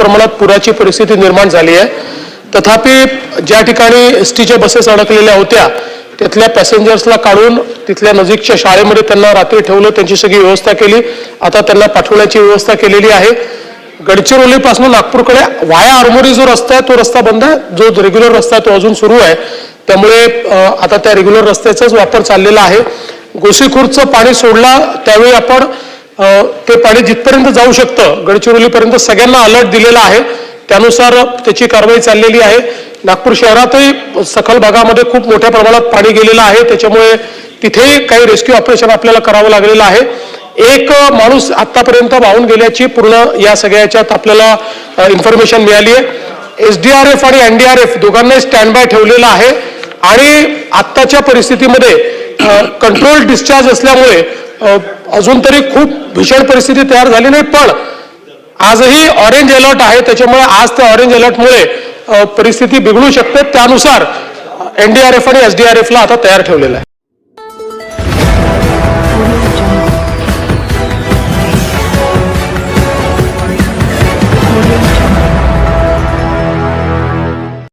प्रमाणात पुराची परिस्थिती निर्माण झाली आहे. तथापि ज्या ठिकाणी एस टीच्या बसेस अडकलेल्या होत्या तिथल्या पॅसेंजर्सला काढून तिथल्या नजीकच्या शाळेमध्ये त्यांना रात्री ठेवलं त्यांची सगळी व्यवस्था केली. आता त्यांना पाठवण्याची व्यवस्था केलेली आहे. गडचिरोलीपासून नागपूरकडे वाया आरमोरी जो रस्ता आहे तो रस्ता बंद आहे. जो रेग्युलर रस्ता आहे तो अजून सुरू आहे. त्यामुळे आता त्या रेग्युलर रस्त्याचाच वापर चाललेला आहे. गोसीखुर्दचं पाणी सोडला त्यावेळी आपण ते पाणी जिथपर्यंत जाऊ शकतं गडचिरोलीपर्यंत सगळ्यांना अलर्ट दिलेला आहे. त्यानुसार त्याची कारवाई चाललेली आहे. नागपूर शहरातही सखल भागामध्ये खूप मोठ्या प्रमाणात पाणी गेलेलं आहे. त्याच्यामुळे तिथेही काही रेस्क्यू ऑपरेशन आपल्याला करावं लागलेलं आहे. एक माणूस आतापर्यंत वाहून गेल्याची पूर्ण या सगळ्या याच्यात आपल्याला इन्फॉर्मेशन मिळाली आहे. एस डी आर एफ आणि एन डी आर एफ दोघांनाही स्टँड बाय ठेवलेलं आहे. आणि आत्ताच्या परिस्थितीमध्ये कंट्रोल डिस्चार्ज असल्यामुळे अजून तरी खूप भीषण परिस्थिती तयार झाली नाही पण आजही ऑरेंज अलर्ट आहे. त्याच्यामुळे आज त्या ऑरेंज अलर्टमुळे परिस्थिती बिघडू शकते. त्यानुसार एनडीआरएफ आणि एसडीआरएफला आता तयार ठेवलेला आहे.